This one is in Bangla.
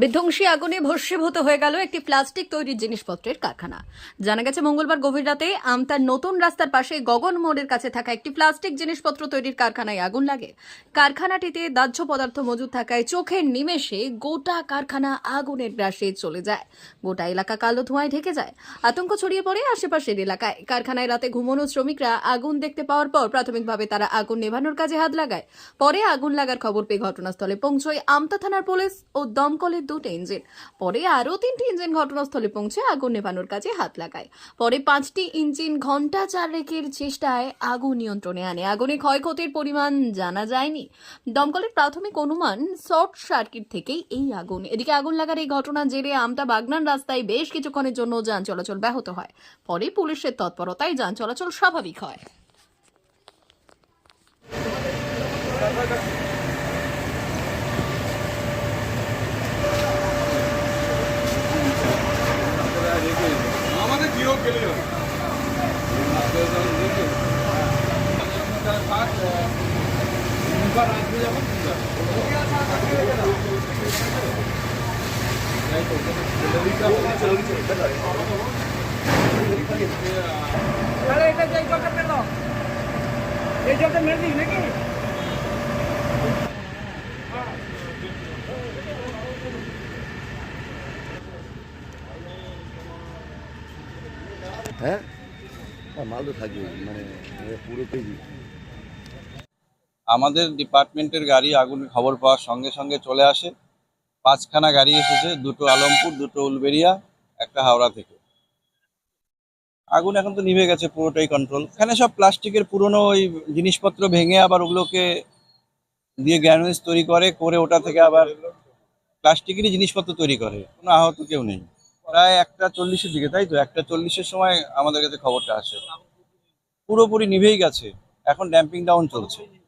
বিধ্বংসী আগুনে ভস্মীভূত হয়ে গেল একটি প্লাস্টিক তৈরির জিনিসপত্রের কারখানা। জানা গেছে, মঙ্গলবার গভীর রাতে আমতার নতুন রাস্তার পাশে গগন মোড়ের কাছে থাকা একটি প্লাস্টিক জিনিসপত্র তৈরির কারখানায় আগুন লাগে। কারখানাটিতে দাহ্য পদার্থ মজুদ থাকায় চোখের নিমেষে গোটা কারখানা আগুনের গ্রাসে চলে যায়। গোটা এলাকা কালো ধোঁয়ায় ঢেকে যায়। আতঙ্ক ছড়িয়ে পড়ে আশেপাশের এলাকায়। কারখানায় রাতে ঘুমনো শ্রমিকরা আগুন দেখতে পাওয়ার পর প্রাথমিকভাবে তারা আগুন নেভানোর কাজে হাত লাগায়। পরে আগুন লাগার খবর পেয়ে ঘটনাস্থলে পৌঁছয় আমতা থানার পুলিশ ও দমকলের দুটো ইঞ্জিন পরে আরও তিনটি ইঞ্জিন ঘটনাস্থলে পৌঁছে আগুন নেভানোর কাজে হাত লাগায়। পরে পাঁচটি ইঞ্জিন ঘণ্টা চারেকের চেষ্টায় আগুন নিয়ন্ত্রণে আনে। আগুনে ক্ষয়ক্ষতির পরিমাণ জানা যায়নি। দমকলের প্রাথমিক অনুমান, শর্ট সার্কিট থেকেই এই আগুন। এদিকে আগুন লাগার এই ঘটনার জেরে আমতা বাগনান রাস্তায় বেশ কিছুক্ষণের জন্য যান চলাচল ব্যাহত হয়। পরে পুলিশের তৎপরতায় যান চলাচল স্বাভাবিক হয় আমাদের জিও গেলে হবে তাহলে এটা যে জলটা পেল। এই জলটা মেরে দিস নাকি? হ্যাঁ? মানে আমাদের ডিপার্টমেন্টের গাড়ি আগুনের খবর পাওয়ার সঙ্গে সঙ্গে চলে আসে। পাঁচখানা গাড়ি এসেছে, দুটো আলমপুর, দুটো উলবেরিয়া একটা হাওড়া থেকে। আগুন এখন তো নিভে গেছে, পুরোটাই কন্ট্রোল এখানে সব প্লাস্টিকের পুরনো ওই জিনিসপত্র ভেঙে আবার ওগুলোকে দিয়ে গ্যানুয়েজ তৈরি করে করে ওটা থেকে আবার প্লাস্টিকেরই জিনিসপত্র তৈরি করে। কোনো আহত কেউ নেই। প্রায় একটা চল্লিশের দিকে, তাই তো? একটা চল্লিশের সময় আমাদের কাছে খবরটা আসে। পুরোপুরি নিভেই গেছে। এখন ড্যাম্পিং ডাউন চলছে।